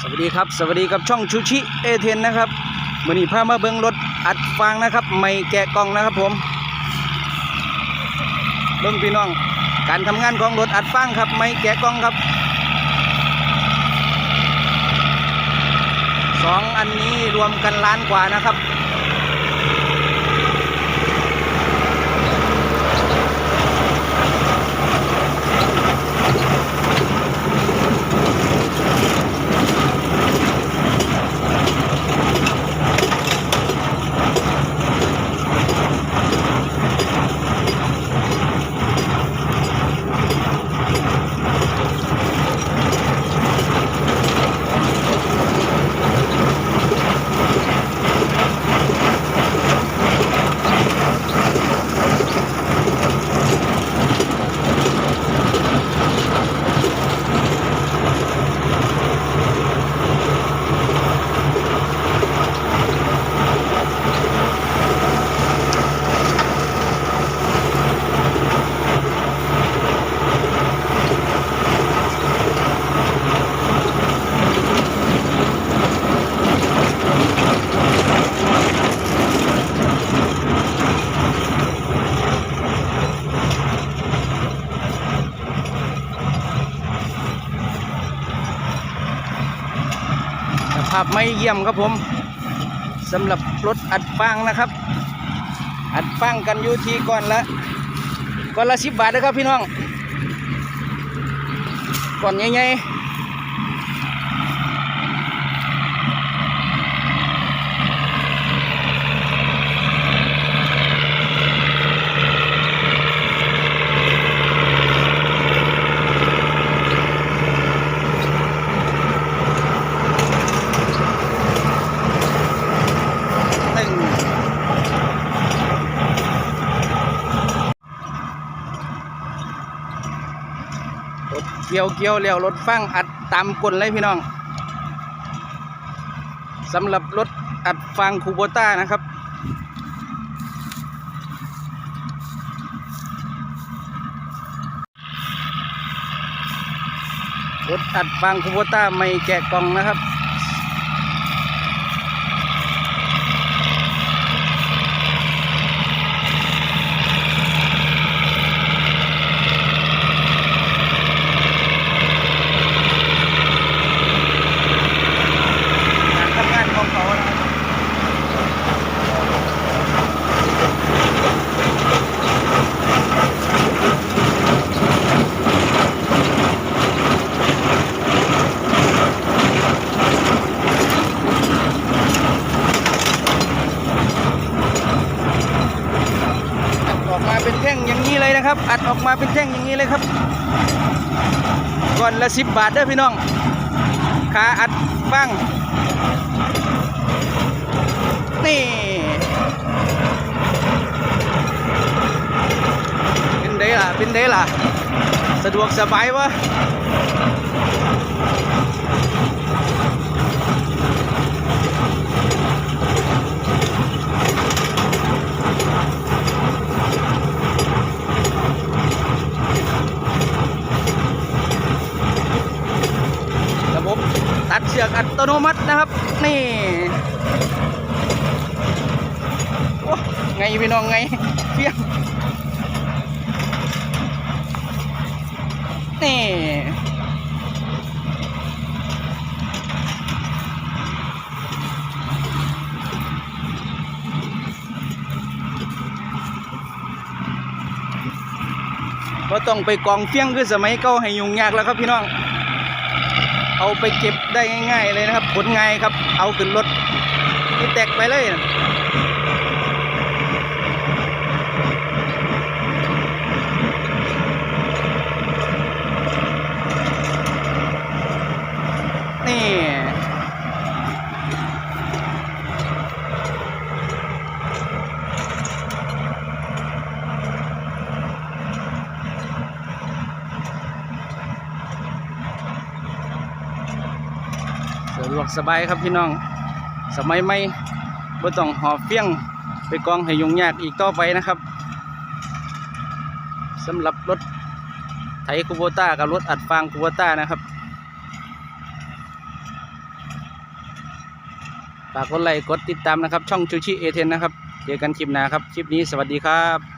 สวัสดีครับ สวัสดีกับช่องชูชิเอเทนนะครับมื่อนี้พามาเบิ้งรถอัดฟางนะครับ ไม่แกะกล่องนะครับผม เบิ้งพี่น้อง การทำงานของรถอัดฟางครับ ไม่แกะกล่องครับสองอันนี้รวมกันล้านกว่านะครับ ภาพไม่เยี่ยมครับผมสำหรับรถอัดฟางนะครับ อัดฟางกันอยู่ที่ก่อนละก่อนละสิบบาทนะครับพี่น้องก่อนใหญ่ๆ เกี่ยวเกี่ยวแล้วรถฟังอัดตามกลเลยพี่น้องสำหรับรถอัดฟังคูโบต้านะครับ รถอัดฟังคูโบต้าไม่แกะกล่องนะครับ การทำงานของเขานะครับอัดออกมาเป็นแท่งอย่าง นะครับ อัดออกมาเป็นแท่งอย่างนี้เลยครับก่อนละสิบบาทเด้อพี่น้องขาอัดบ้างนี่เป็นเดล่ะเป็นเดล่ะ สะดวกสบายวะ ดเชือกอัตโนมัตินะครับ นี่ไงพี่น้องไงเพียงนี่ก็ต้องไปกองเฟี้ยงคือสมัยเก่าให้ยุ่งยากแล้วครับพี่น้อง เอาไปเก็บได้ง่าย ๆ เลยนะครับขนง่ายครับ เอาขึ้นรถนี่แตกไปเลยนะนี่ สะดวกสบายครับพี่น้อง สมัยใหม่บ่ต้องหอบเฟี้ยงไปกองให้ยุ่งยากอีกต่อไปนะครับสำหรับรถไถคูโบต้ากับรถอัดฟางคูโบต้านะครับฝากกดไลค์กดติดตามนะครับ ช่องชูชิเอเทนนะครับ เจอกันคลิปหน้าครับ คลิปนี้สวัสดีครับ